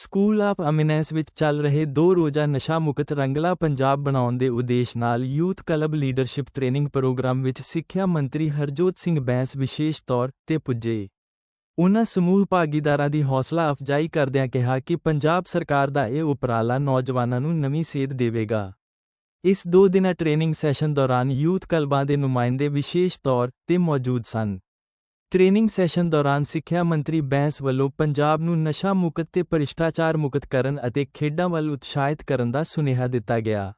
School of ਅਮਿਨੈਂਸ ਵਿੱਚ ਚੱਲ ਰਹੇ ਦੋ ਰੋਜ਼ਾ ਨਸ਼ਾ ਮੁਕਤ ਰੰਗਲਾ ਪੰਜਾਬ ਬਣਾਉਣ ਦੇ ਉਦੇਸ਼ ਨਾਲ youth club leadership training program ਵਿੱਚ ਸਿੱਖਿਆ ਮੰਤਰੀ ਹਰਜੋਤ ਸਿੰਘ ਬੈਂਸ ਵਿਸ਼ੇਸ਼ ਤੌਰ ਤੇ ਪੁੱਜੇ। ਉਨ੍ਹਾਂ ਸਮੂਹ ਭਾਗੀਦਾਰਾਂ ਦੀ ਹੌਸਲਾ ਅਫਜਾਈ ਕਰਦਿਆਂ ਕਿਹਾ ਕਿ ਪੰਜਾਬ ਸਰਕਾਰ ਦਾ ਇਹ ਉਪਰਾਲਾ ਨੌਜਵਾਨਾਂ ਨੂੰ ਨਵੀਂ ਸੇਧ ਦੇਵੇਗਾ। ਇਸ ਦੋ ਦਿਨਾਂ ਟ੍ਰੇਨਿੰਗ ਸੈਸ਼ਨ ਦੌਰਾਨ ਯੂਥ ਕਲਬਾਂ ਦੇ ਨੁਮਾਇੰਦੇ ਵਿਸ਼ੇਸ਼ ਤੌਰ ਤੇ ਮੌਜੂਦ ਸਨ। ਟ੍ਰੇਨਿੰਗ ਸੈਸ਼ਨ ਦੌਰਾਨ ਸਿੱਖਿਆ ਮੰਤਰੀ ਬੈਂਸ ਵੱਲੋਂ ਪੰਜਾਬ ਨੂੰ ਨਸ਼ਾ ਮੁਕਤ ਤੇ ਭ੍ਰਿਸ਼ਟਾਚਾਰ ਮੁਕਤ ਕਰਨ ਅਤੇ ਖੇਡਾਂ ਵੱਲ ਉਤਸ਼ਾਹਿਤ ਕਰਨ ਦਾ ਸੁਨੇਹਾ ਦਿੱਤਾ ਗਿਆ।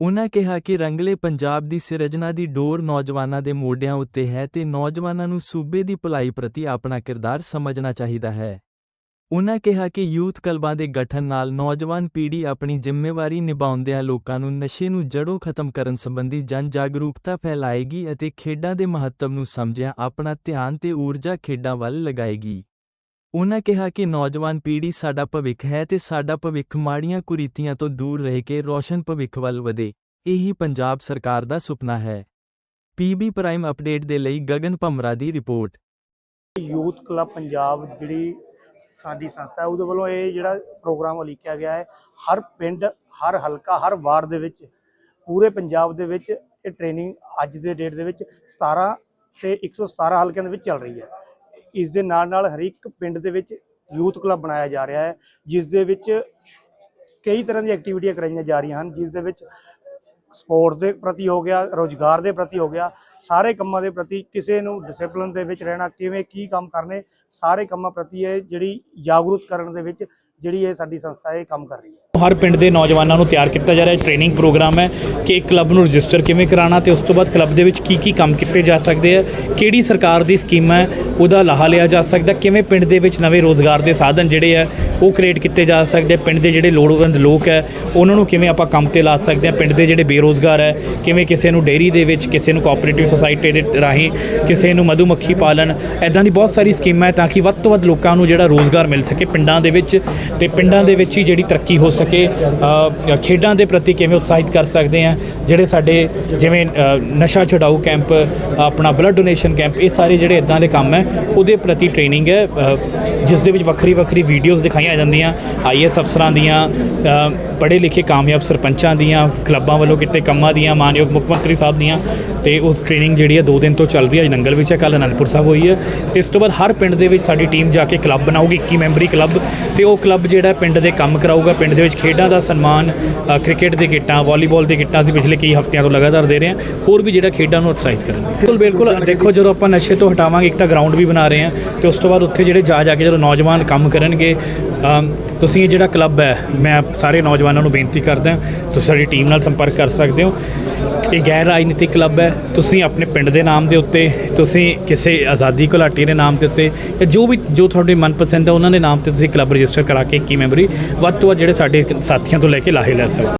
ਉਨ੍ਹਾਂ ਕਿਹਾ ਕਿ ਰੰਗਲੇ ਪੰਜਾਬ ਦੀ ਸਿਰਜਣਾ ਦੀ ਡੋਰ ਨੌਜਵਾਨਾਂ ਦੇ ਮੋਢਿਆਂ ਉੱਤੇ ਹੈ ਤੇ ਨੌਜਵਾਨਾਂ ਨੂੰ ਸੂਬੇ ਦੀ ਭਲਾਈ ਪ੍ਰਤੀ ਆਪਣਾ ਕਿਰਦਾਰ ਸਮਝਣਾ ਚਾਹੀਦਾ ਹੈ। ਉਨ੍ਹਾਂ ਕਿਹਾ ਕਿ ਯੂਥ ਕਲਬਾਂ ਦੇ ਗਠਨ ਨਾਲ ਨੌਜਵਾਨ ਪੀੜ੍ਹੀ ਆਪਣੀ ਜ਼ਿੰਮੇਵਾਰੀ ਨਿਭਾਉਂਦਿਆਂ ਲੋਕਾਂ ਨੂੰ ਨਸ਼ੇ ਨੂੰ ਜੜੋਂ ਖਤਮ ਕਰਨ ਸੰਬੰਧੀ ਜਨ ਜਾਗਰੂਕਤਾ ਫੈਲਾਏਗੀ ਅਤੇ ਖੇਡਾਂ ਦੇ ਮਹੱਤਵ ਨੂੰ ਸਮਝਿਆ ਆਪਣਾ ਧਿਆਨ ਤੇ ਊਰਜਾ ਖੇਡਾਂ ਵੱਲ ਲਗਾਏਗੀ। ਉਨ੍ਹਾਂ ਕਿਹਾ ਕਿ ਨੌਜਵਾਨ ਪੀੜ੍ਹੀ ਸਾਡਾ ਭਵਿੱਖ ਹੈ ਤੇ ਸਾਡਾ ਭਵਿੱਖ ਮਾੜੀਆਂ ਕੁਰੀਤੀਆਂ ਤੋਂ ਦੂਰ ਰਹਿ ਕੇ ਰੋਸ਼ਨ ਭਵਿੱਖ ਵੱਲ ਵਧੇ, ਇਹੀ ਪੰਜਾਬ ਸਰਕਾਰ ਦਾ ਸੁਪਨਾ ਹੈ। ਪੀਬੀ ਪ੍ਰਾਈਮ ਅਪਡੇਟ ਦੇ ਲਈ ਗਗਨ ਭਮਰਾ ਦੀ ਰਿਪੋਰਟ। ਯੂਥ ਕਲੱਬ ਪੰਜਾਬ ਜਿਹੜੀ ਸਾਡੀ ਸੰਸਥਾ ਉਹਦੇ ਵੱਲੋਂ ਇਹ ਜਿਹੜਾ ਪ੍ਰੋਗਰਾਮ ਉਲੀਕਿਆ ਗਿਆ ਹੈ, ਹਰ ਪਿੰਡ, ਹਰ ਹਲਕਾ, ਹਰ ਵਾਰਡ ਦੇ ਵਿੱਚ, ਪੂਰੇ ਪੰਜਾਬ ਦੇ ਵਿੱਚ ਇਹ ਟ੍ਰੇਨਿੰਗ ਅੱਜ ਦੇ ਡੇਟ ਦੇ ਵਿੱਚ 17 ਤੇ 117 ਹਲਕਿਆਂ ਦੇ ਵਿੱਚ ਚੱਲ ਰਹੀ ਹੈ। ਇਸ ਦੇ ਨਾਲ ਨਾਲ ਹਰੇਕ ਪਿੰਡ ਦੇ ਵਿੱਚ ਯੂਥ ਕਲੱਬ ਬਣਾਇਆ ਜਾ ਰਿਹਾ ਹੈ, ਜਿਸ ਦੇ ਵਿੱਚ ਕਈ ਤਰ੍ਹਾਂ ਦੀਆਂ ਐਕਟੀਵਿਟੀਆਂ ਕਰਾਈਆਂ ਜਾ ਰਹੀਆਂ ਹਨ, ਜਿਸ ਦੇ ਵਿੱਚ ਸਪੋਰਟਸ ਦੇ ਪ੍ਰਤੀ ਹੋ ਗਿਆ, ਰੋਜ਼ਗਾਰ ਦੇ ਪ੍ਰਤੀ ਹੋ ਗਿਆ, ਸਾਰੇ ਕੰਮਾਂ ਦੇ ਪ੍ਰਤੀ ਕਿਸੇ ਨੂੰ ਡਿਸਪਲਿਨ ਦੇ ਵਿੱਚ ਰਹਿਣਾ, ਕਿਵੇਂ ਕੀ ਕੰਮ ਕਰਨੇ, ਸਾਰੇ ਕੰਮਾਂ ਪ੍ਰਤੀ ਇਹ ਜਿਹੜੀ ਜਾਗਰੂਕ ਕਰਨ ਦੇ ਵਿੱਚ ਜਿਹੜੀ ਇਹ ਸਾਡੀ ਸੰਸਥਾ ਇਹ ਕੰਮ ਕਰ ਰਹੀ ਹੈ। ਹਰ ਪਿੰਡ ਦੇ ਨੌਜਵਾਨਾਂ ਨੂੰ ਤਿਆਰ ਕੀਤਾ ਜਾ ਰਿਹਾ ਹੈ ਟ੍ਰੇਨਿੰਗ ਪ੍ਰੋਗਰਾਮ ਹੈ ਕਿ ਇੱਕ ਕਲੱਬ ਨੂੰ ਰਜਿਸਟਰ ਕਿਵੇਂ ਕਰਾਉਣਾ ਤੇ ਉਸ ਤੋਂ ਬਾਅਦ ਕਲੱਬ ਦੇ ਵਿੱਚ ਕੀ ਕੀ ਕੰਮ ਕੀਤੇ ਜਾ ਸਕਦੇ ਆ, ਕਿਹੜੀ ਸਰਕਾਰ ਦੀ ਸਕੀਮ ਹੈ, ਉਹਦਾ ਲਾਹਾ ਲਿਆ ਜਾ ਸਕਦਾ, ਕਿਵੇਂ ਪਿੰਡ ਦੇ ਵਿੱਚ ਨਵੇਂ ਰੋਜ਼ਗਾਰ ਦੇ ਸਾਧਨ ਜਿਹੜੇ ਆ ਉਹ ਕ੍ਰੀਏਟ ਕੀਤੇ ਜਾ ਸਕਦੇ ਪਿੰਡ ਦੇ ਜਿਹੜੇ ਲੋੜਵੰਦ ਲੋਕ ਹੈ, ਉਹਨਾਂ ਨੂੰ ਕਿਵੇਂ ਆਪਾਂ ਕੰਮ ਤੇ ਲਾ ਸਕਦੇ ਆ, ਪਿੰਡ ਦੇ ਜਿਹੜੇ ਬੇਰੋਜ਼ਗਾਰ ਹੈ, ਕਿਵੇਂ ਕਿਸੇ ਨੂੰ ਡੇਅਰੀ ਦੇ ਵਿੱਚ, ਕਿਸੇ ਨੂੰ ਕੋਆਪਰੇਟਿਵ ਸੁਸਾਇਟੀ ਦੇ ਰਾਹੀਂ, ਕਿਸੇ ਨੂੰ ਮਧੂਮੱਖੀ ਪਾਲਣ ਐਦਾਂ ਦੀ ਬਹੁਤ ਸਾਰੀ ਸਕੀਮਾਂ ਹੈ ਤਾਂ ਕਿ ਵੱਧ ਤੋਂ ਵੱਧ ਲੋਕਾਂ ਨੂੰ ਜਿਹੜਾ ਰੋਜ਼ਗਾਰ ਮਿਲ ਸਕੇ ਪਿੰਡਾਂ ਦੇ ਵਿੱਚ ਤੇ ਪਿੰਡਾਂ ਦੇ ਵਿੱਚ ਹੀ ਜਿਹੜੀ ਤਰੱਕੀ ਹੋ ਸਕੇ ਖੇਡਾਂ ਦੇ ਪ੍ਰਤੀ ਕਿਵੇਂ ਉਤਸ਼ਾਹਿਤ ਕਰ ਸਕਦੇ ਆ, ਜਿਹੜੇ ਸਾਡੇ ਜਿਵੇਂ ਨਸ਼ਾ ਛਡਾਊ ਕੈਂਪ, ਆਪਣਾ ਬਲੱਡ ਡੋਨੇਸ਼ਨ ਕੈਂਪ, ਇਹ ਸਾਰੇ ਜਿਹੜੇ ਇਦਾਂ ਦੇ ਕੰਮ ਹੈ, ਉਹਦੇ ਪ੍ਰਤੀ ਟ੍ਰੇਨਿੰਗ ਹੈ ਜਿਸ ਦੇ ਵਿੱਚ ਵੱਖਰੀ ਵੱਖਰੀ ਵੀਡੀਓਜ਼ ਦਿਖਾਈਆਂ ਜਾਂਦੀਆਂ ਆਈਐਸ ਅਫਸਰਾਂ ਦੀਆਂ ਪੜ੍ਹੇ ਲਿਖੇ ਕਾਮਯਾਬ ਸਰਪੰਚਾਂ ਦੀਆਂ, ਕਲੱਬਾਂ ਵੱਲੋਂ ਕੀਤੇ ਕੰਮਾਂ ਦੀਆਂ, ਮਾਨਯੋਗ ਮੁੱਖ ਮੰਤਰੀ ਸਾਹਿਬ ਦੀਆਂ, ਤੇ ਉਹ ਟ੍ਰੇਨਿੰਗ ਜਿਹੜੀ ਹੈ 2 ਦਿਨ ਤੋਂ ਚੱਲ ਰਹੀ ਹੈ ਅੱਜ ਨੰਗਲ ਵਿੱਚ ਹੈ ਕੱਲ ਅਨੰਦਪੁਰ ਸਾਹਿਬ ਹੋਈ ਹੈ ਤੇ ਇਸ ਤੋਂ ਬਾਅਦ ਹਰ ਪਿੰਡ ਦੇ ਵਿੱਚ ਸਾਡੀ ਟੀਮ ਜਾ ਕੇ ਕਲੱਬ ਬਣਾਊਗੀ 21 ਮੈਂਬਰੀ ਕਲੱਬ, ਤੇ ਉਹ ਕਲੱਬ ਜਿਹੜਾ ਪਿੰਡ ਦੇ ਕੰਮ ਕਰਾਊਗਾ, ਪਿੰਡ ਦੇ ਵਿੱਚ ਖੇਡਾਂ ਦਾ ਸਨਮਾਨ ਕ੍ਰਿਕਟ ਦੀ ਕਿੱਟਾਂ, ਵਾਲੀਬਾਲ ਦੀ ਕਿੱਟਾਂ ਅਸੀਂ ਪਿਛਲੇ ਕਈ ਹਫ਼ਤਿਆਂ ਤੋਂ ਲਗਾਤਾਰ ਦੇ ਰਹੇ ਹਾਂ, ਹੋਰ ਵੀ ਜਿਹੜਾ ਖੇਡਾਂ ਨੂੰ ਉਤਸ਼ਾਹਿਤ ਕਰਨ। ਬਿਲਕੁਲ ਬਿਲਕੁਲ, ਦੇਖੋ ਜਦੋਂ ਆਪਾਂ ਨਸ਼ੇ ਤੋਂ ਹਟਾਵਾਂਗੇ, ਇੱਕ ਤਾਂ ਗਰਾਊਂਡ ਵੀ ਬਣਾ ਰਹੇ ਹਾਂ, ਤੇ ਉਸ ਤੋਂ ਬਾਅਦ ਉੱਥੇ ਜਿਹੜੇ ਜਾ ਜਾ ਕੇ ਜਦੋਂ ਨੌਜਵਾਨ ਕੰਮ ਕਰਨਗੇ ਤੁਸੀਂ ਇਹ ਜਿਹੜਾ ਕਲੱਬ ਹੈ, ਮੈਂ ਸਾਰੇ ਨੌਜਵਾਨਾਂ ਨੂੰ ਬੇਨਤੀ ਕਰਦਾ ਤੁਸੀਂ ਸਾਡੀ ਟੀਮ ਨਾਲ ਸੰਪਰਕ ਕਰ ਸਕਦੇ ਹੋ। ਇਹ ਗੈਰ ਰਾਜਨੀਤਿਕ ਕਲੱਬ ਹੈ, ਤੁਸੀਂ ਆਪਣੇ ਪਿੰਡ ਦੇ ਨਾਮ ਦੇ ਉੱਤੇ, ਤੁਸੀਂ ਕਿਸੇ ਆਜ਼ਾਦੀ ਘੁਲਾਟੀ ਦੇ ਨਾਮ ਦੇ ਉੱਤੇ, ਜਾਂ ਜੋ ਵੀ, ਜੋ ਤੁਹਾਡੇ ਮਨਪਸੰਦ ਹੈ, ਉਹਨਾਂ ਦੇ ਨਾਮ ਤੇ ਤੁਸੀਂ ਕਲੱਬ ਰਜਿਸਟਰ ਕਰਾ ਕੇ 21 ਮੈਂਬਰੀ, ਵੱਧ ਤੋਂ ਵੱਧ ਜਿਹੜੇ ਸਾਡੇ ਸਾਥੀਆਂ ਤੋਂ ਲੈ ਕੇ ਲਾਹੇ ਲੈ ਸਕਦੇ